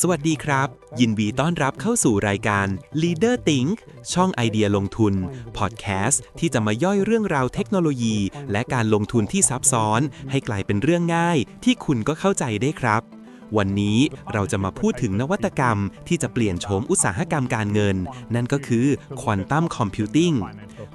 สวัสดีครับ ยินดีต้อนรับเข้าสู่รายการ Leader Think ช่องไอเดียลงทุน พอดแคสต์ที่จะมาย่อยเรื่องราวเทคโนโลยี และการลงทุนที่ซับซ้อน ให้กลายเป็นเรื่องง่ายที่คุณก็เข้าใจได้ครับ วันนี้เราจะมาพูดถึงนวัตกรรมที่จะเปลี่ยนโฉมอุตสาหกรรมการเงิน นั่นก็คือควอนตัมคอมพิวติ้ง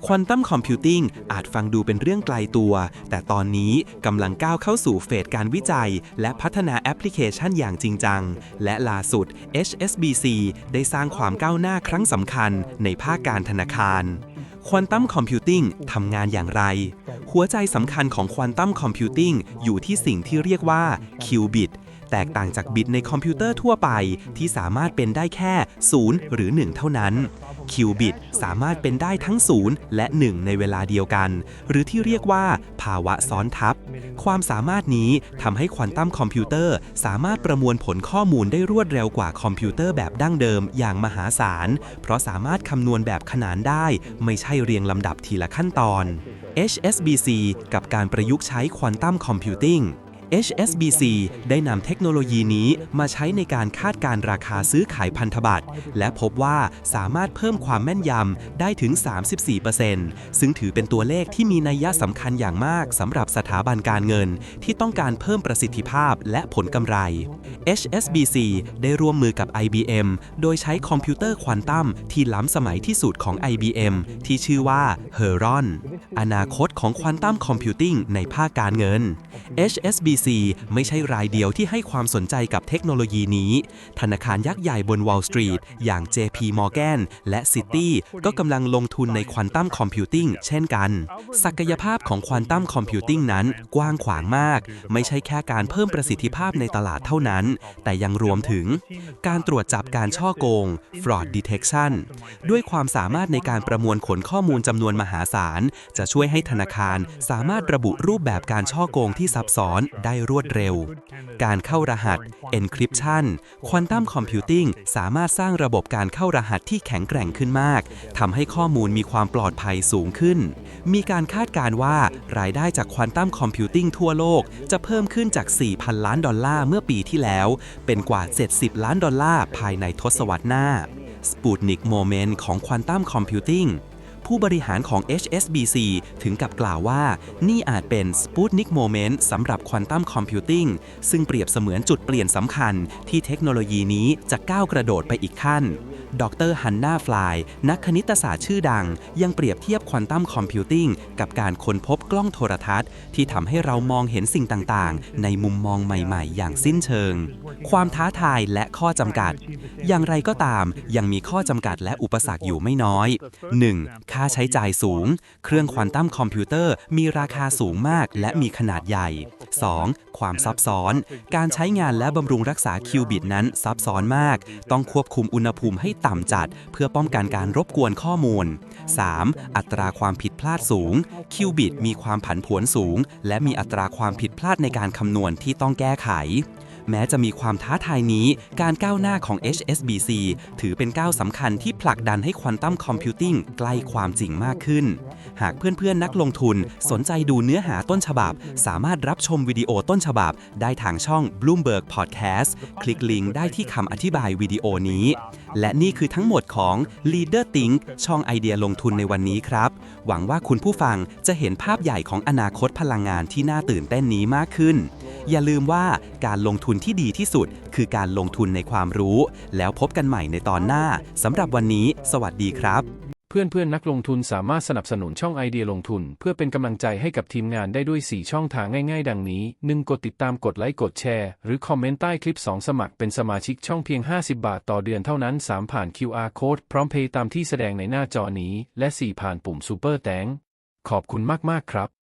ควอนตัมคอมพิวติ้งอาจฟังดูเป็นเรื่องไกลตัว แต่ตอนนี้กำลังก้าวเข้าสู่เฟสการวิจัย และพัฒนาแอปพลิเคชันอย่างจริงจัง และล่าสุด HSBC ได้สร้างความก้าวหน้าครั้งสำคัญในภาคการธนาคารควอนตัมคอมพิวติ้งทำงานอย่างไร หัวใจสำคัญของควอนตัมคอมพิวติ้งอยู่ที่สิ่งที่เรียกว่าคิวบิต แตกต่างจากบิตในคอมพิวเตอร์ทั่วไปที่สามารถเป็นได้แค่ 0 หรือ 1 เท่านั้น คิวบิตสามารถเป็นได้ทั้ง 0 และ 1 ในเวลาเดียวกัน หรือที่เรียกว่า ภาวะซ้อนทับ ความสามารถนี้ทำให้ควอนตัมคอมพิวเตอร์สามารถประมวลผลข้อมูลได้รวดเร็วกว่าคอมพิวเตอร์แบบดั้งเดิมอย่างมหาศาล เพราะสามารถคำนวณแบบขนานได้ ไม่ใช่เรียงลำดับทีละขั้นตอน HSBC กับการประยุกต์ใช้ควอนตัมคอมพิวติ้ง HSBC ได้นำเทคโนโลยีนี้มาใช้ในการคาดการราคาซื้อขายพันธบัตร และพบว่าสามารถเพิ่มความแม่นยำได้ถึง 34%ซึ่งถือเป็นตัวเลขที่มีนัยยะสำคัญอย่างมากสำหรับสถาบันการเงิน ที่ต้องการเพิ่มประสิทธิภาพและผลกำไร HSBC ได้ร่วมมือกับ IBM โดยใช้คอมพิวเตอร์ควอนตัมที่ล้ำสมัยที่สุดของ IBM ที่ชื่อว่า Heron อนาคตของควอนตัมคอมพิวติ้งในภาคการเงิน HSBC ไม่ใช่รายเดียวที่ให้ความสนใจกับเทคโนโลยีนี้ ธนาคารยักษ์ใหญ่บน Wall Street อย่าง JP Morgan และ Citi ก็กำลังลงทุนในควอนตัมคอมพิวติ้งเช่นกัน ศักยภาพของควอนตัมคอมพิวติ้งนั้นกว้างขวางมาก ไม่ใช่แค่การเพิ่มประสิทธิภาพในตลาดเท่านั้น แต่ยังรวมถึง การตรวจจับการช่อโกง fraud detection ด้วยความสามารถในการประมวลผลข้อมูลจำนวนมหาศาล จะช่วยให้ธนาคารสามารถระบุรูปแบบการช่อโกงที่ซับซ้อนได้รวดเร็ว การเข้ารหัส encryption ควอนตัมคอมพิวติ้งสามารถสร้างระบบการเข้ารหัสที่แข็งแกร่งขึ้นมากทำให้ข้อมูลมีความปลอดภัยสูงขึ้น มีการคาดการณ์ว่ารายได้จากควอนตัมคอมพิวติ้งทั่วโลก จะเพิ่มขึ้นจาก 4,000 ล้านดอลลาร์เมื่อปีที่แล้ว เป็นกว่า 70 ล้านดอลลาร์ภายในทศวรรษหน้า Sputnik Moment ของควอนตัมคอมพิวติ้ง ผู้บริหารของ HSBC ถึงกับกล่าวว่า นี่อาจเป็น Sputnik Moment สำหรับควอนตัมคอมพิวติ้งซึ่งเปรียบเสมือนจุดเปลี่ยนสำคัญที่เทคโนโลยีนี้จะก้าวกระโดดไปอีกขั้น ดรฮันนาฟลาย นักคณิตศาสตร์ชื่อดัง ยังเปรียบเทียบควอนตัมคอมพิวติ้งกับการค้นพบกล้องโทรทัศน์ ที่ทำให้เรามองเห็นสิ่งต่างๆ ในมุมมองใหม่ๆ อย่างสิ้นเชิง ความท้าทายและข้อจำกัด อย่างไรก็ตามยังมีข้อจำกัดและอุปสรรคอยู่ไม่น้อย 1. ค่าใช้จ่ายสูง เครื่องควอนตัมคอมพิวเตอร์มีราคาสูงมากและมีขนาดใหญ่ 2. ความซับซ้อน การใช้งานและบำรุงรักษาคิวบิตนั้นซับซ้อนมาก ต้องควบคุมอุณหภูมิให้ต่ำจัด เพื่อป้องกันการรบกวนข้อมูล 3. อัตราความผิดพลาดสูง คิวบิตมีความผันผวนสูง และมีอัตราความผิดพลาดในการคำนวณที่ต้องแก้ไข แม้จะมีความท้าทายนี้ การก้าวหน้าของ HSBC ถือเป็นก้าวสำคัญที่ผลักดันให้ควอนตัมคอมพิวติ้งใกล้ความจริงมากขึ้น หากเพื่อนๆนักลงทุนสนใจดูเนื้อหาต้นฉบับ สามารถรับชมวิดีโอต้นฉบับ ได้ทางช่อง Bloomberg Podcast คลิกลิงก์ได้ที่คำอธิบายวิดีโอนี้ และนี่คือทั้งหมดของ Leader Think ช่องไอเดียลงทุนในวันนี้ครับ หวังว่าคุณผู้ฟังจะเห็นภาพใหญ่ของอนาคตพลังงานที่น่าตื่นเต้นนี้มากขึ้น อย่าลืมว่าการลงทุนที่ดีที่สุด คือการลงทุนในความรู้ แล้วพบกันใหม่ในตอนหน้าสำหรับวันนี้ สวัสดีครับ เพื่อนเพื่อนนักลงทุนสามารถสนับสนุนช่องไอเดียลงทุน เพื่อเป็นกำลังใจให้กับทีมงานได้ด้วย 4 ช่องทางง่ายๆ ดังนี้ 1. กดติดตามกดไลค์กดแชร์ หรือคอมเมนต์ใต้คลิป 2 สมัครเป็นสมาชิกช่องเพียง 50 บาทต่อเดือนเท่านั้น 3. ผ่าน QR Code พร้อมเพย์ตามที่แสดงในหน้าจอนี้ และ 4. ผ่านปุ่ม Super แตงขอบคุณมากๆครับ